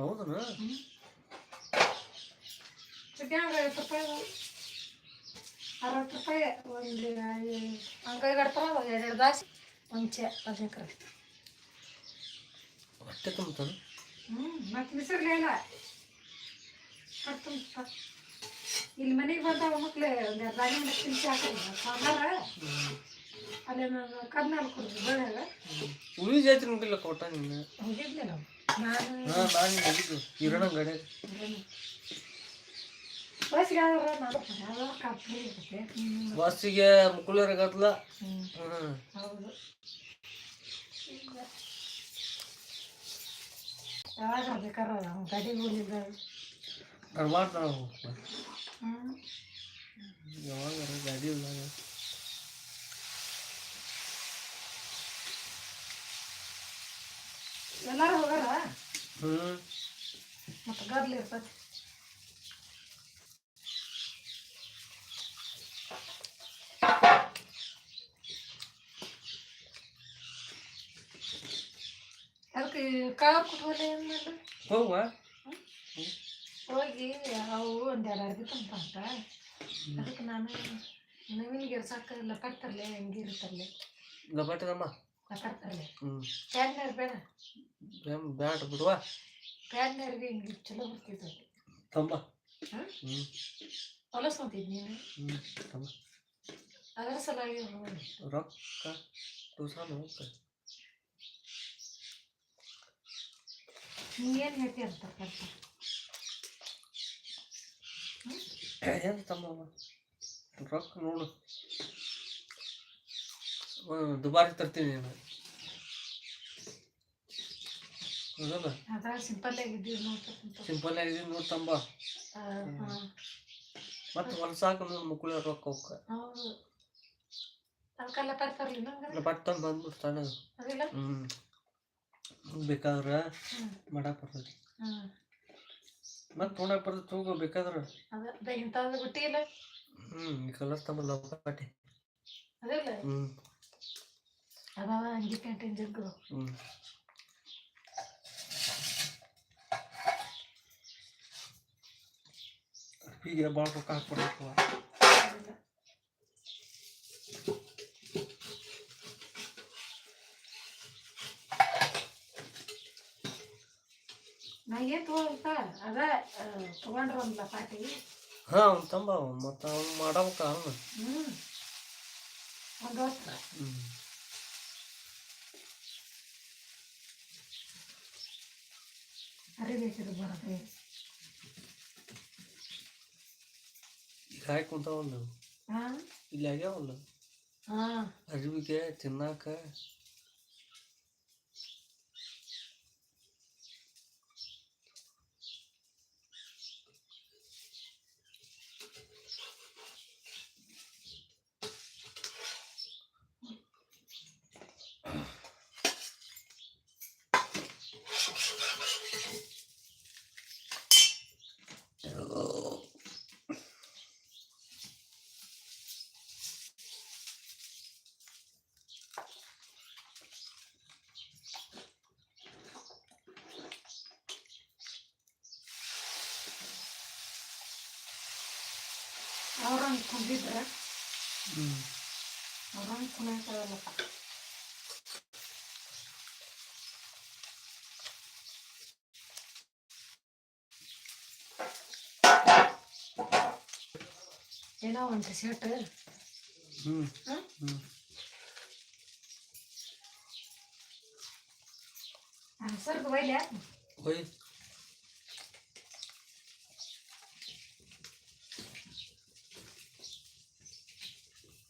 ಹೌದನ? ಚಿಕ್ಕಂಗ ಐವತ್ತು ರೂಪಾಯಿ. ಅರವತ್ತು ರೂಪಾಯಿ ಒಂದು ಅಂಗೈ ಕಟ್ತಾರ ಎರಡೆರಡು ದಾಸಿ. ಒಂದು ಚೆ ಹೊಟ್ಟೆ ಹ್ಞೂ ಮತ್ತೆ ಬಿಸಿರ್ಲೇ ಇಲ್ಲ. ತುಂಬ ಇಲ್ಲಿ ಮನೆಗೆ ಬಂದಾವ ಮಕ್ಳು ಒಂದು ಮಾಡಿ ತಿನ್ಸಿ ಹಾಕಿಲ್ಲ ಸಾಂಬಾರ. ಅಲ್ಲಿ ನಾನು ಬೆಳೆಯಾಗ ಉಳಿ ಜಾತ್ರೆ ನೀನು ಹೋಗಿದ್ದೆ ನಾವು. ಹಾ ನಾನು ಹೋಗಿದ್ದು ಇರೋಣ ಗಡೆ ಬಸ್ಸಿಗೆ ಮುಕ್ಕುಳರ ಗದ್ಲ ಹ್ಮ್. ಧಾರವಾಡ ನಾವು ಯಾವಾಗ ಗಾಡಿ ಇಲ್ಲ ಎಲ್ಲಾರು ಹೋಗಾರ? ಹ್ಮ್. ಮತ್ತು ಗದ್ಲ ಇರ್ತೈತಿ. ಅದಕ್ಕೆ ಕಾಳು ಕುಟ್ವಲ್ಲ ಏನು ಮಾಡ್ರಿ ಹೋಗುವ. ಹೋಗಿ ಅವು ಒಂದೆರಡು ಅರ್ಬಿ ತಂತ ಅದಕ್ಕೆ ನಾನು ನವೀನಿಗೆ ಎರ್ಸಾಕ ಲಪಟ್ ತರಲೆ ಹೆಂಗಿರುತ್ತಲ್ಲೇ ಲಪಟ್ ಪ್ಯಾಡ್ನರ್ ಬೇಡ. ಬ್ಯಾಡ ಬಿಡುವ? ಪ್ಯಾಡ್ನರ್ಗೆ ಹಿಂಗೆ ಚಲೋ ಬರ್ತಿತ್ತು. ತಂಬ. ಹಾಂ? ಹ್ಮ್. ಹೊಲಸ್ಕೊಂತಿದ್ ನೀನು? ಅದರ ಸಲುವಾಗಿ ರೊಕ್ಕ ಹೋಗ್ತ ನೀವೇನು ಹೇಳ್ತಿ ಅಂತ ಏನು ತಮ್ಮ ರೊಕ್ಕ ನೋಡು. ದುಬಾರಿ ತರ್ತೀನಿ ನಾನು. ಸಿಂಪಲ್ ಆಗಿದ್ದೀವಿ ನೋಡ್ತಕ್ಕಂಥ ಸಿಂಪಲ್ ಆಗಿದೆ ನೋಡಿ ತಂಬ. ಮತ್ತೆ ಹೊಲ್ಸಾಕ ಮುಕ್ಕುಳ ರೊಕ್ಕ ಹೋಗ್ಕ ಹೌದು. ಅದಕ್ಕೆಲ್ಲ ತರ್ತಾರಲಿ ನಂಗೆ ಬಟ್ ತಂದು ಬಂದ್ಬಿಡ್ತಾನೆ ಅದಿಲ್ಲ? ಹ್ಮ್. ಬೇಕಾದ್ರೆ ಮಾಡಕ್ಕೆ ಮಾಡಕ್ ಬರ್ತೈತಿ. ಹ್ಞೂ ಮತ್ತೆ ತೊಗೊಳಕ್ ಬರ್ತದೆ ತೂಗೋ ಬೇಕಾದ್ರೆ. ಈ ಕಲರ್ ತಮ್ಮ ಲಪಾಟಿ. ಅದಿಲ್ಲ ಹ್ಮ್ ಅದಾವ ಅಂಗಿ ಕ್ಯಾಂಟೀನ್ ಜಗ್ಗು ಹ್ಮ್ ಹೀಗೆ ಭಾಳ ರೊಕ್ಕ ಹಾಕ್ಬಿಡ್ಬೇಕು ಅದಿಲ್ಲ ನಾ ಏನು ತಗೋಲ್ತ ಅದ ತಗೊಂಡ್ರ ಒಂದು ಲಪಾಟಿ ಹಾ ಅವ್ನು ತಂಬ ಅವ್ನು ಮತ್ತೆ ಅವ್ನು ಮಾಡಬೇಕ ಅವನು ಹ್ಞೂ ಒಂದು ವಸ್ತ್ರ ಹ್ಮ್ ಅರಿಬೇಕಿದು ಬರೋದು ಈಗ ಹಾಕಿ ಕುಂತಾವಲ್ಲ ಹಾಂ ಇಲ್ಲಿ ಆಗ್ಯಾವಲ್ಲ ಹಾಂ ಅರಿವಿಗೆ ತಿನ್ನಾಕ ಅವ್ರು ಅಂದ್ಕೊಂಡಿದ್ರೆ ಹ್ಮ್ ಅವ್ರು ಅಂದ್ಕೊಂಡಲ್ಲಪ್ಪ ಏನೋ ಒಂದು ಶರ್ಟ್ ಹ್ಮ್ ಹಾಂ ಹ್ಮ್ ಸರ್ದು ಒಯ್ಲೆ ಹೋಯ್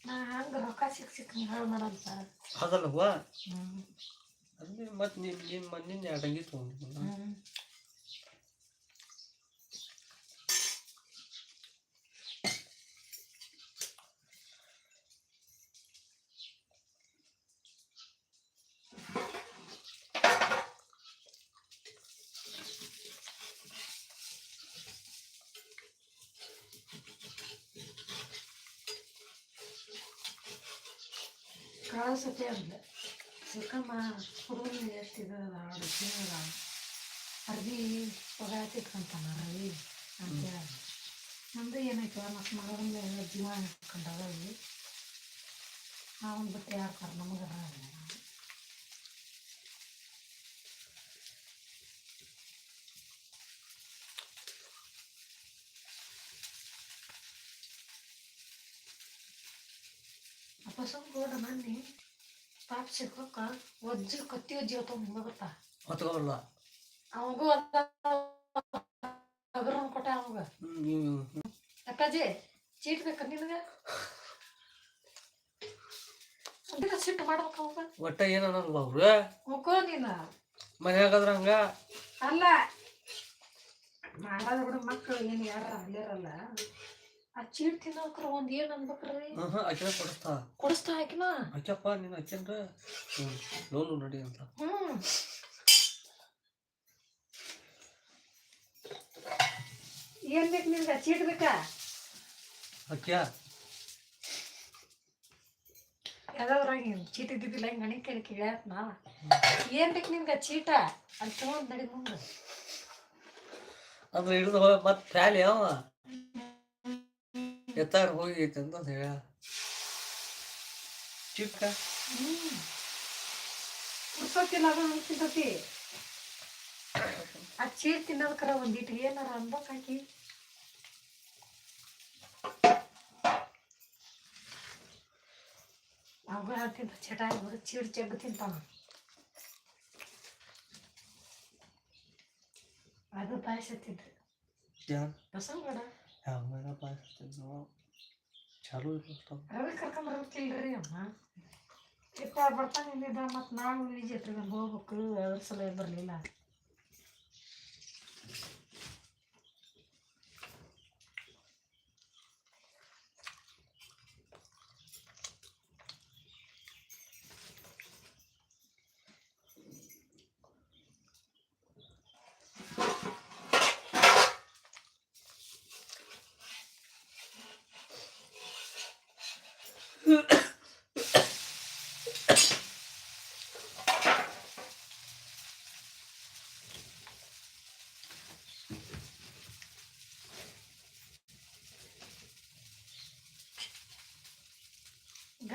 ನಾ ಹಂಗೆ ರೊಕ್ಕ ಸಿಕ್ ಸಿಕ್ ಹಾಳು ಮಾಡಲ್ಲ ಅದಲ್ಲ ಹೂವ ಹ್ಞೂ ಅಲ್ಲಿ ಮತ್ತೆ ನಿಮ್ಮ ನಿಮ್ಮ ನಿನ್ನ ಎರಡು ಅಂಗಿ ತೊಗೊಂಡಿಲ್ಲ ಹ್ಞೂ ಕಳಿಸತ್ತೆ ಅಂದ ಸಿಕ್ಕಮ್ಮ ಹುಡುಗನ ಎಷ್ಟಿದ ಆಡು ಅರ್ಬಿ ಹೊಗ ತಿಟ್ಕೊಂತಾನ ರವಿ ಅಂತೇಳಿ ನಮ್ದು ಏನಾಯ್ತು ಮತ್ತು ಮಗನ ಜೀವ ಇಟ್ಕೊಂಡವ ಇಲ್ಲಿ ಅವನ್ ಬಿಟ್ಟು ಯಾರು ನಮಗೆ ಸುಮ್ಮನೆ ಮೊನ್ನೆ ಪಾಪ ಸಿಕ್ಕ ಒಜ್ಜಿ ಕತ್ತಿ ಒಜ್ಜಿ ಹೊತ್ತು ಗೊತ್ತಾ ಹೊತ್ಕೊಬಲ್ಲ ಅವಂಗೂ ಅಗರನ್ ಕೊಟ್ಟ ಅವಂಗ. ಅಕ್ಕಾಜಿ ಚೀಟ್ ಬೇಕ ನಿನಗ? ಅಂದಿನ ಸಿಟ್ಟು ಮಾಡ್ಬೇಕು ಅವಾಗ. ಒಟ್ಟ ಏನನ್ನಲ್ಲ ಅವ್ರು? ಹೋಗೋ ನೀನ. ಮನ್ಯಾಗದ್ರ ಹಂಗ? ಅಲ್ಲ ಮಾಡೋದು ಬಿಡು ಮಕ್ಕಳು ಏನು ಯಾರ ಅಲ್ಲಿರಲ್ಲ. ಆ ಚೀಟ್ ತಿನ್ನೋಕ್ರ ಒಂದ್ ಏನ್ ಅನ್ಬೇಕ್ರಿ? ಹ್ಮ್ ಅಕ್ಕಿನ ಕೊಡಿಸ್ತಾ. ಕೊಡಿಸ್ತಾ ಹಾಕಿನ ಅಕ್ಕಪ್ಪ ನೀನು ಹ್ಞೂ ಲೋನು ನಡಿ ಅಂತ. ಹ್ಮ್. ಏನ್ ಬೇಕು ನಿನ್ಗ? ಚೀಟ್ ಬೇಕಾ? ಅಕ್ಕಿಯ? ಯಾವ್ದಾದ್ರಾಗ ಚೀಟ್ ಇದ್ದಿದ್ದಿಲ್ಲ ಹಿಂಗೆ ಹಣಿ ಕೇಳಿ ಕೇಳ್ಯಾಕ ನಾ ಏನ್ ಬೇಕು ನಿನ್ಗ ಚೀಟ? ಅಲ್ಲಿ ತಗೊಂಡ್ ನಡಿ ಮುಂದೆ. ಅಂದ್ರೆ ಹಿಡಿದು ಮತ್ತೆ ಫ್ಯಾಲಿ ಅವ. ಎತ್ತಾರ ಹೋಗಿ ಅಂತ ಹೇಳ ಚಿಕ್ಕ ತಿಂತತಿ ಆ ಚೀಟ್ ತಿನ್ನೋದಕ್ಕರ ಒಂದಿಟ್ಟು ಏನಾರ ಅನ್ಬೇಕಾಕಿ ಅವಾಗ ತಿಂತ ಚಟ ಆಗ್ಬಿಡು ಚೀಡ್ ಚೆಗ್ ತಿಂತಾವ ಅದು ಪಾಯಸತ್ತಿದ್ರು ಯಾರು ಬಸವಗಡ ಯಾವ ಪಾಯಿಸ್ತಿದ್ವು ಚಾಲು ಇರ್ತಾವ ರವಿ ಕರ್ಕೊಂಬರ್ಬೇಕಿಲ್ರಿ ಅಮ್ಮ ಇಪ್ಪ ಬರ್ತಾನೆ ಇಲ್ಲಿದ್ದ ಮತ್ತು ನಾವು ಇಲ್ಲಿ ಜಾತ್ರೆಗೆ ಹೋಗ್ಬೇಕು ಅದ್ರ ಸಲ ಬರಲಿಲ್ಲ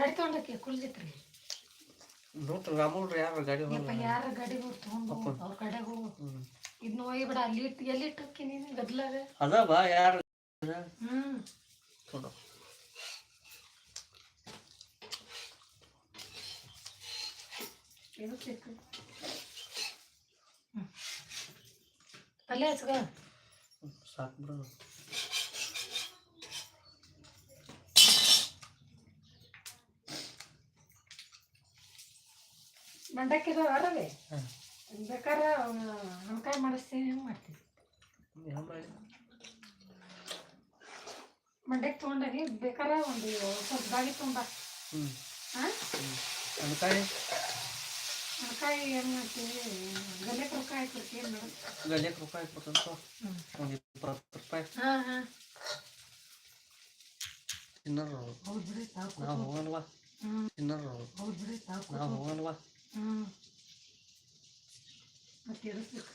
ಗಾಡಿ ತೊಗೊಂಡಕ್ಕೆ ಕುಲ್ದಿತ್ರಿ ನೋಡ್ರಿ ರಾಮುಲ್ರಿ ಯಾರು ಗಾಡಿ ಯಾರ ಗಾಡಿ ತೊಗೊಂಡು ಅವ್ರ ಕಡೆ ಹೋಗು. ಹ್ಮ್. ನೋಯ್ ಒಯ್ಬೇಡ ಅಲ್ಲಿ ಇಟ್ಟು ಎಲ್ಲಿ ಇಟ್ಟಕ್ಕಿ ನೀನು ಗದ್ಲಾಗ? ಅದ ಬಾ ಯಾರು? ಹ್ಮ್. ಇದು ಹ್ಮ್. ಪಲ್ಯ ಹಚ್ಗ ಸಾಕು ಬಿಡು. ಮಂಡಕ್ಕಿದ ಅರವೆ? ಹಾಂ ಬೇಕಾರೆ ಹಣ್ಕಾಯಿ ಮಾಡಿಸ್ತೀನಿ ಹೆಂಗೆ ಮಾಡ್ತೀನಿ. ಏನು ಮಾಡಿ. ಮಂಡಕ್ಕಿ ತೊಗೊಂಡನಿ ಬೇಕಾರೆ ಒಂದು ಸ್ವಲ್ಪ ಬಾಗಿ ತೊಗೊಂಡ ಹಾಂ ಹ್ಞೂ ಅನ್ಕಾಯಿ ಹಣ್ಕಾಯಿ? ಏನು ಮಾಡ್ತೀವಿ? ಗಲ್ಲೆ ರೊಕ್ಕ ಹಾಕ್ಬಿಡ್ತೀವಿ ಮೇಡಮ್ ಗಲ್ಯಕ್ಕೆ ರೂಪಾಯಿ ಹಾಕ್ಬಿಟ್ಟು ಒಂದು ಇಪ್ಪತ್ತು ರೂಪಾಯಿ. ಹಾಂ ಹಾಂ. ತಿನ್ನೋರು ಸಾಕು ನಾವು ಹೋಗಲ್ವಾ? ತಿನ್ನೋರು ನಾವು ಹೋಗಲ್ವಾ? ಮತ್ತೆ ಇರಿಸ್ಬೇಕು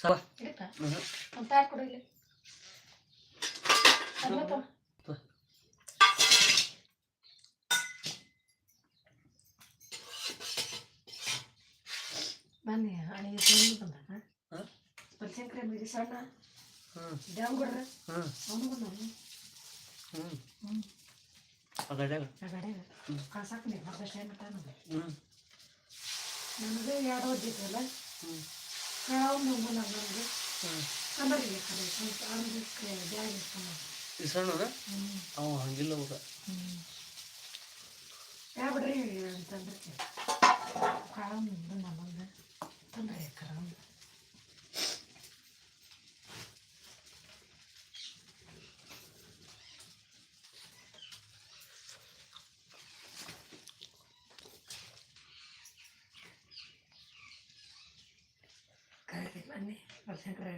ಸವಾ. ಪ್ಯಾಕ್ ಕೊಡು ಇಲ್ಲಿ. ಬನ್ನಿ ಅಣಿಗೆ ತೊಗೊಂಡು ಪಲ್ಸಂಕ್ರೆ ಮಿಡಿ ಸಣ್ಣ. ಹ್ಮ್. ಕಳ್ಸಾಕ ನೀವು ಮಗ ಟೈಮ್ ನನಗೆ ಎರಡು ಓದಿದ್ದಲ್ಲ ಹ್ಞೂ ಕನ್ನಡಿಗೆ ಕಡೆ ಸ್ವಲ್ಪ ಅವ್ನಿಗೆ ಬ್ಯಾಗ್ ಹ್ಞೂ ಅವ ಹಂಗಿಲ್ಲ ಹೋಗ ಯಾ ಬಿಡ್ರಿ ಅಂತಂದ್ರೆ ಕಾಳ ಮುಂದೆ ನಮಗೆ ತಂದ್ರೆ ಕರ ಕರೆದಿ ಬನ್ನಿ ವರ್ಷಕ್ರೆ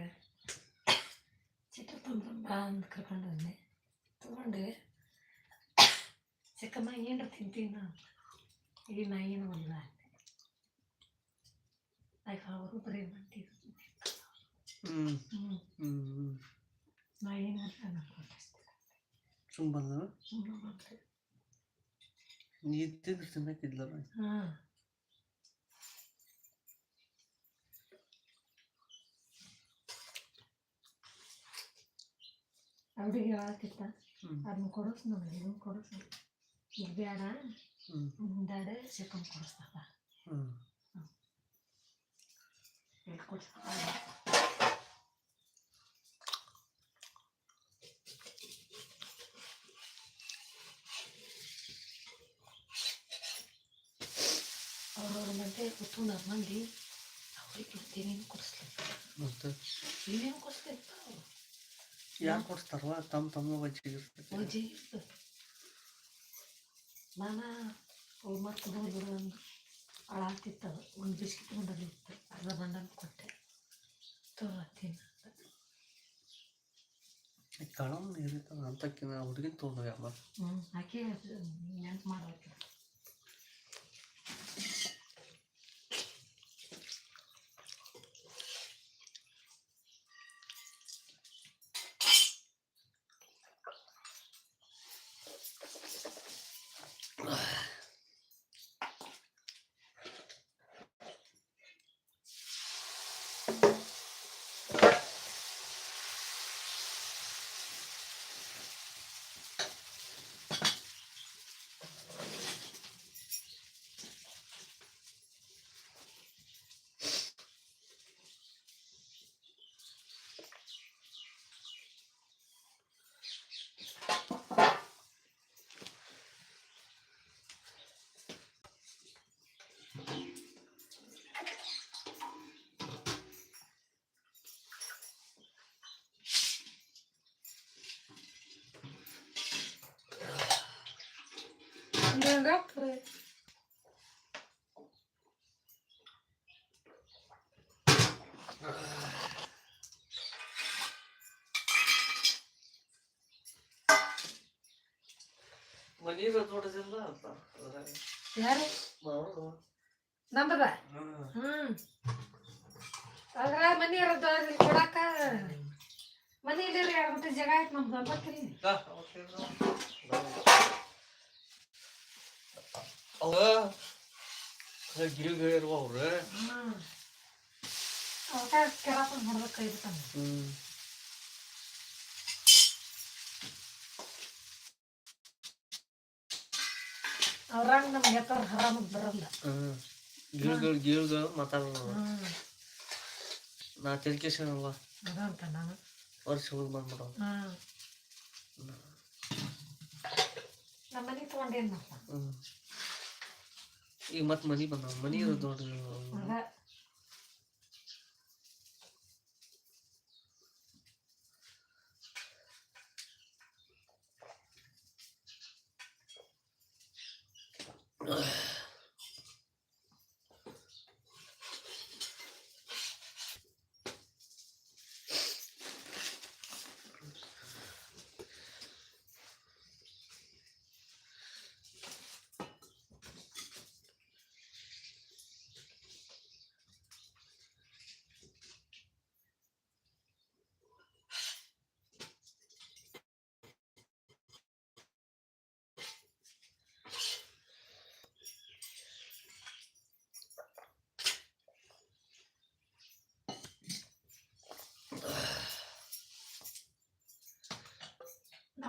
ಚಿತ್ರ ತುಂಬ ಬಾ ಅಂತ ಕರ್ಕೊಂಡು ಬಂದೆ ತಗೊಂಡೆ ಚಿಕ್ಕಮ್ಮ ಏನ್ರ ತಿಂತೀನಿ ನಾನು ಈಗ ನಾ ಏನು ಅಲ್ಲ ಆಯ್ತು ಅವರು ಬರೀ ಮಾಡ್ತಿದ್ರು ಹ್ಮ್ ಹ್ಞೂ ಹ್ಮ್ ನಾ ಏನು ಅನ್ಕೊಂಡೆ ಸುಮ್ ಬಂದ ಸುಮ್ಮನೆ ಬಂದೆ ನೀ ಇದ್ದಿದ್ರೆ ತಿನ್ನಕ್ಕಿದ್ಲಲ್ಲ ಹಾಂ ಅವ್ರಿಗೆ ಹೇಳಾಕಿತ್ತ ಅದನ್ನ ಕೊಡಿಸ್ ನನಗೆ ಇದನ್ನ ಕೊಡಿಸ್. ಈಗ ಬೇಡ ಮುಂದಾಡೆ ಚಿಕನ್ ಕೊಡಿಸ್ತಾರ ಹ್ಮ್. ಇಲ್ಲಿ ಕೊಡಿಸ್ತಾರ ಅವ್ರವ್ರ ಮಂದಿ ಕುತ್ಕೊಂಡಾರ ಮಂದಿ ಅವ್ರಿಗೆ ಇರ್ತೇನೇನು ಕೊಡಿಸ್ಲಿಕ್ಕೆ ಮತ್ತೆ? ಇಲ್ಲೇನು ಕೊಡಿಸ್ಲಿಕ್ಕೆ ಅವ್ರು? ಯಾಕೆ ಕೊಡ್ಸ್ತಾರವ ತಮ್ಮ ತಮ್ಮ ಬಜ್ಜಿ ನಾನು ಅವ್ರು ಮತ್ತೆ ಹೋದ್ರು ಅಂದು ಅಳಾತಿತ್ತದು ಒಂದು ಬಿಸ್ಕಿಟ್ ಬಂಡಲ್ ಇತ್ತು ಅರ್ಧ ಬಂಡಲ್ ಕೊಟ್ಟೆ ತಗೋ ತಿನ್ನ ಕಳಮ್ ಇರ್ತದ ಅಂತಕ್ಕಿನ ಹುಡುಗಿನ ತೊಗೊಂಡೋಗ ಯಾವ ಹ್ಞೂ ಆಕೆ ನೆನ್ಪು ಮಾಡ್ಬೇಕು ಮನೀರ ನೋಡೋದಿಲ್ಲ ಅಂತ ಯಾರು? ನಮ್ಮದ ಹ್ಮ್. ಅದ್ರ ಮನೆ ಇರೋದು ಅಲ್ಲಿ ಕೊಡಾಕ ಮನೇಲಿ ಎರಡು ಗಂಟೆ ಜಾಗ ಆಯ್ತು ನಮ್ದು. ಗೊತ್ತಿಲ್ಲ ಅವ? ಗಿಳಿ ಇರುವ ಅವ್ರು? ಹ್ಞೂ ಹ್ಮ್. ಅವ್ರಂಗ ನಮ್ಗೆ ಎತ್ತವ್ರ ಆರಾಮಾಗಿ ಬರಲ್ಲ. ಹ್ಮ್. ಗಿಳಿಗಳು ಗಿಳಿಗಳು ಮಾತಾಡೋಣ ಹ್ಞೂ ನಾ ತಿಳ್ಕೇಶನಲ್ವ ಅದಂತ ನಾನು. ವರ್ಷ ಹೋಗಿ ಬಂದ್ಬಿಡೋ ಹ್ಞೂ ನಮ್ಮ ಮನೆಗೆ ತೊಗೊಂಡೇನು ಮಾಡ್ತಾನ? ಹ್ಮ್. ಈಗ ಮತ್ ಮನಿ ಬಂದಾವ ಮನಿ ಇರೋದು ನೋಡ್ರಿ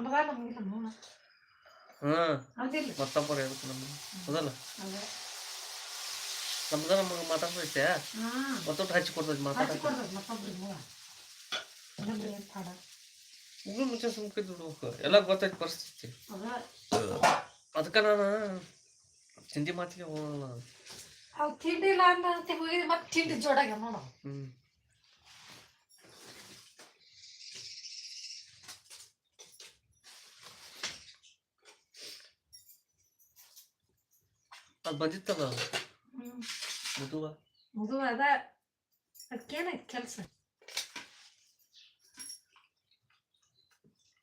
ಅದ ನಮಗ ನಮಗಿಲ್ಲ ನೋಡ ಹಾ. ಅದಿಲ್ಲ ಮತ್ತೊಬ್ಬರು ಎದಕ್ಕೆ ನಮ್ಮ ಹೌದಲ್ಲ ನಮ್ದ ನಮಗೆ ಮಾತಾಡ್ತೈತೆ ಹಾಂ. ಮತ್ತೊಟ್ಟು ಹಚ್ಚಿ ಕೊಡ್ತೈತಿ ಮಾತಾಡಕ್ಕೆ? ಇನ್ನು ಮುಂಚೆ ಸುಮ್ಕೆ ದುಡ್ಬೇಕು ಎಲ್ಲ ಗೊತ್ತೈತಿ ಪರಿಸ್ಥಿತಿ. ಅದ? ಅದಕ್ಕೆ ನಾನು ತಿಂಡಿ ಮಾತಿಗೆ ಹೋಗಲ್ಲ ತಿಂಡಿ ಇಲ್ಲ ಅಂತ ಹೋಗಿದ್ರೆ ಮತ್ತೆ ತಿಂಡಿ ಜೋಡಾಗ ನೋಡ. ಹ್ಮ್. ಅದು ಬಂದಿತ್ತಲ್ಲ ಮದುವ ಮದುವ ಮುದು ಅದ ಅದಕ್ಕೇನಾಯ್ತು ಕೆಲಸ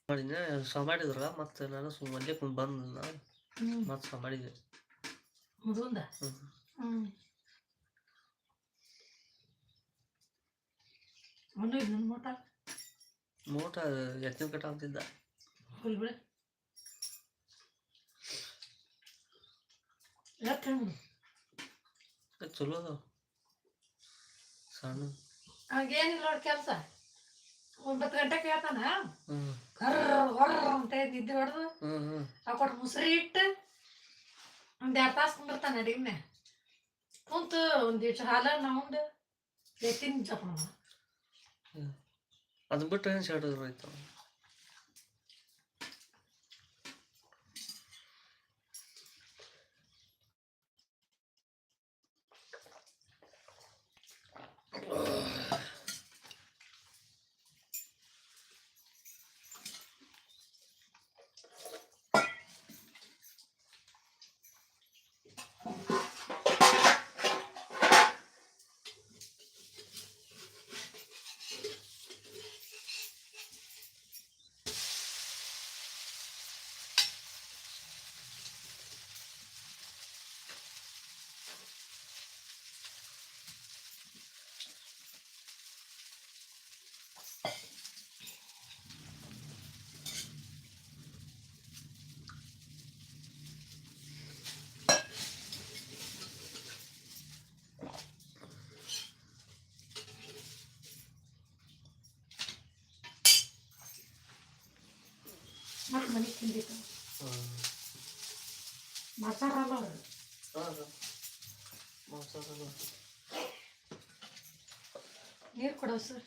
ಮಾಡಿದ್ನೆ ಸ ಮಾಡಿದ್ರ ಮತ್ತೆ ನಾನು ಸುಮ್ಮನೆ ಮಂಡ್ಯ ಕುಂದ್ ಬಂದ ನಾನು ಮತ್ತೆ ಸ ಮಾಡಿದೆ ನನ್ನ ಮೋಟ ಮೋಟ ಎತ್ತಿನ ಕಟ್ಟ ಅಂತಿದ್ದ ಬಿಡ ಚಲೋ ಅದಾವ. ಸಣ್ಣ ಹಂಗೇನಿಲ್ಲ ನೋಡಿ ಕೆಲಸ. ಒಂಬತ್ತು ಗಂಟೆಗೆ ಹೇಳ್ತಾನ ಕರ್ರ ಹೊರ್ರ ಅಂತ ನಿದ್ದೆ ಹೊಡೆದು ಆ ಮುಸ್ರಿ ಇಟ್ಟು ಒಂದು ಎರಡು ತಾಸು ಕುಂದಿರ್ತಾನೆ ಅಡಿಗೆ ಕುಂತು ಒಂದು ಇಷ್ಟು ಹಾಲನ್ನ ಉಂಡು ಎತ್ತಿನ ಜಪಣ ಅದನ್ನ ಬಿಟ್ಟು ಏನು ಶಾರ್ಟ್ ಆಯ್ತು ಮತ್ತೆ ಮನೆಗೆ ತಿಂದಿತ್ತು ಹ್ಮ್ ಮಸಾಲ ಅಲ್ಲ ಅದು. ಹೌದು ಮಸಾಲ ನೀರು ಕೊಡೋ ಸರ್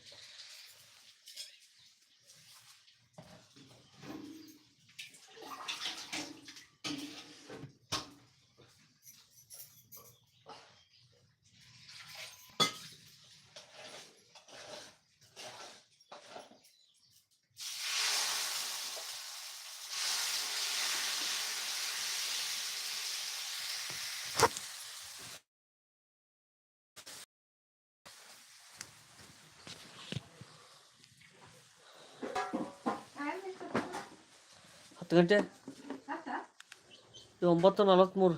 ಹತ್ತು ಗಂಟೆ? ಒಂಬತ್ತು ನಲವತ್ತ್ಮೂರು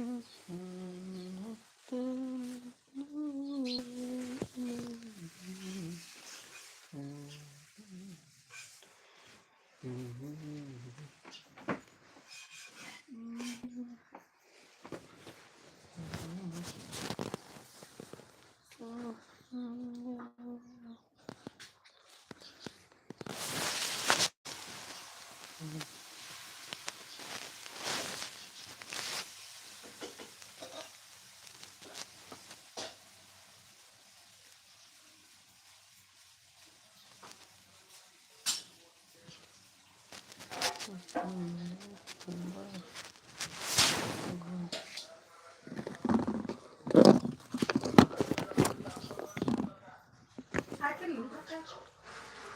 Mm-hmm.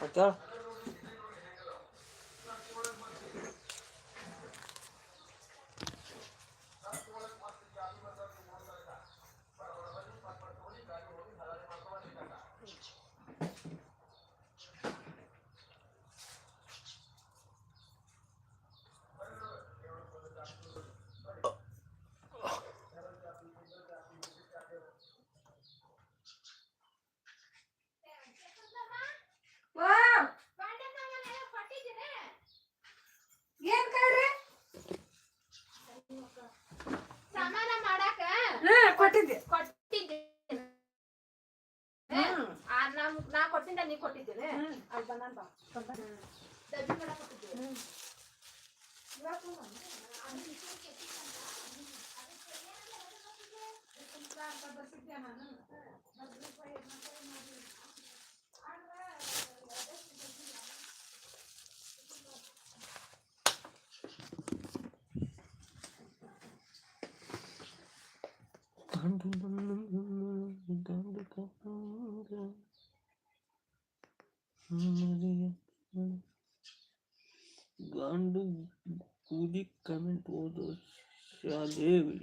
ಆಯ್ತಾ ಅಲ್ಲಿಂದ ನೀ ಕೊಟ್ಟಿದ್ದೇನೆ ಅಲ್ಲಿ ಬಂದ ಬಾ ಡಬ್ಬಿ ಕೂಡ ಕೊಟ್ಟಿದ್ದೆ ಇವಾಗ ತಗೊಂಡ್ ಬಂದೆ. ಅದು ಇಷ್ಟಕ್ಕೆ ಎತ್ತಿತ್ತಂತ. ಅದಕ್ಕೆ ಏನೆಲ್ಲ ಹೆಸರು ಬರ್ತಿದೆ? ಅದಕ್ಕೆ ಅಂತ காண்டு குதி கமெண்ட் ஓதோ சாதேவி